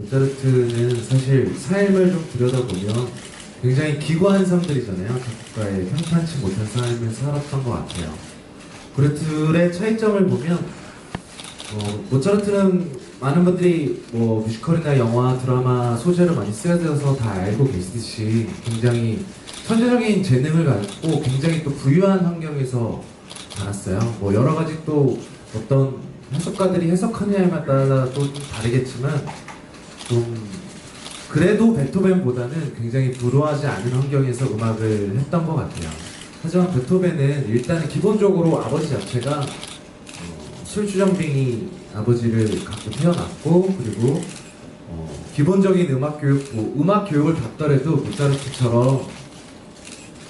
모차르트는 사실 삶을 좀 들여다보면 굉장히 기구한 사람들이잖아요. 작곡가의 평탄치 못한 삶을 살았던 것 같아요. 그레틀의 차이점을 보면 어, 모차르트는 많은 분들이 뭐 뮤지컬이나 영화, 드라마 소재로 많이 쓰여져서 다 알고 계시듯이 굉장히 천재적인 재능을 갖고 굉장히 또 부유한 환경에서 자랐어요. 뭐 여러 가지 또 어떤 해석가들이 해석하냐에 따라 또좀 다르겠지만 좀 그래도 베토벤보다는 굉장히 불우하지 않은 환경에서 음악을 했던 것 같아요. 하지만 베토벤은 일단 기본적으로 아버지 자체가 어, 술주정뱅이 아버지를 갖고 태어났고 그리고 어, 기본적인 음악 교육, 뭐 음악 교육을 받더라도 모차르트처럼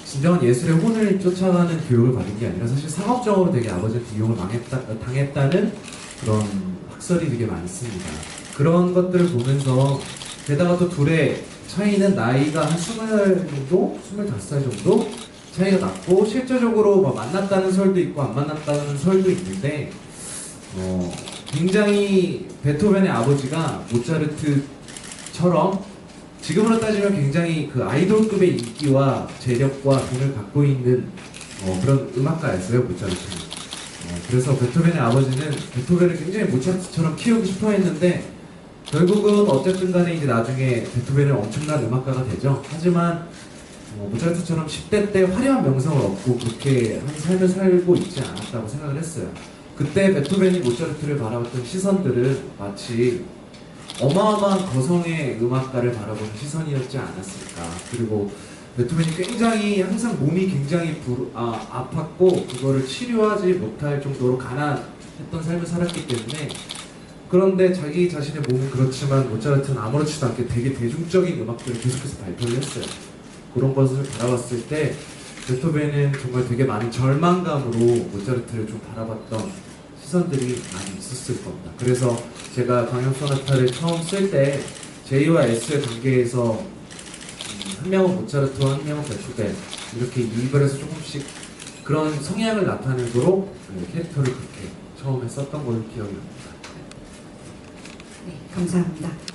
진정한 예술의 혼을 쫓아가는 교육을 받은 게 아니라 사실 상업적으로 되게 아버지한테 이용을 당했다, 당했다는 그런 학설이 되게 많습니다. 그런 것들을 보면서 게다가 또 둘의 차이는 나이가 한 20살 정도? 25살 정도? 차이가 났고 실제적으로 막 만났다는 설도 있고 안 만났다는 설도 있는데 어, 굉장히 베토벤의 아버지가 모차르트처럼 지금으로 따지면 굉장히 그 아이돌급의 인기와 재력과 돈을 갖고 있는 어, 그런 음악가였어요 모차르트는. 어, 그래서 베토벤의 아버지는 베토벤을 굉장히 모차르트처럼 키우고 싶어 했는데 결국은 어쨌든 간에 이제 나중에 베토벤은 엄청난 음악가가 되죠. 하지만 어, 모차르트처럼 10대 때 화려한 명성을 얻고 그렇게 한 삶을 살고 있지 않았다고 생각을 했어요. 그때 베토벤이 모차르트를 바라봤던 시선들은 마치 어마어마한 거성의 음악가를 바라보는 시선이었지 않았을까. 그리고 베토벤이 굉장히 항상 몸이 굉장히 부, 아, 아팠고 그거를 치료하지 못할 정도로 가난했던 삶을 살았기 때문에 그런데 자기 자신의 몸은 그렇지만 모차르트는 아무렇지도 않게 되게 대중적인 음악들을 계속해서 발표를 했어요. 그런 것을 바라봤을 때 베토벤은 정말 되게 많은 절망감으로 모차르트를 좀 바라봤던 시선들이 많이 있었을 겁니다. 그래서 제가 광역 소나타를 처음 쓸 때 J와 S의 관계에서 음, 한 명은 모차르트와 한 명은 베토벤 이렇게 유입을 해서 조금씩 그런 성향을 나타내도록 그 캐릭터를 그렇게 처음에 썼던 걸로 기억이 납니다. 네, 감사합니다.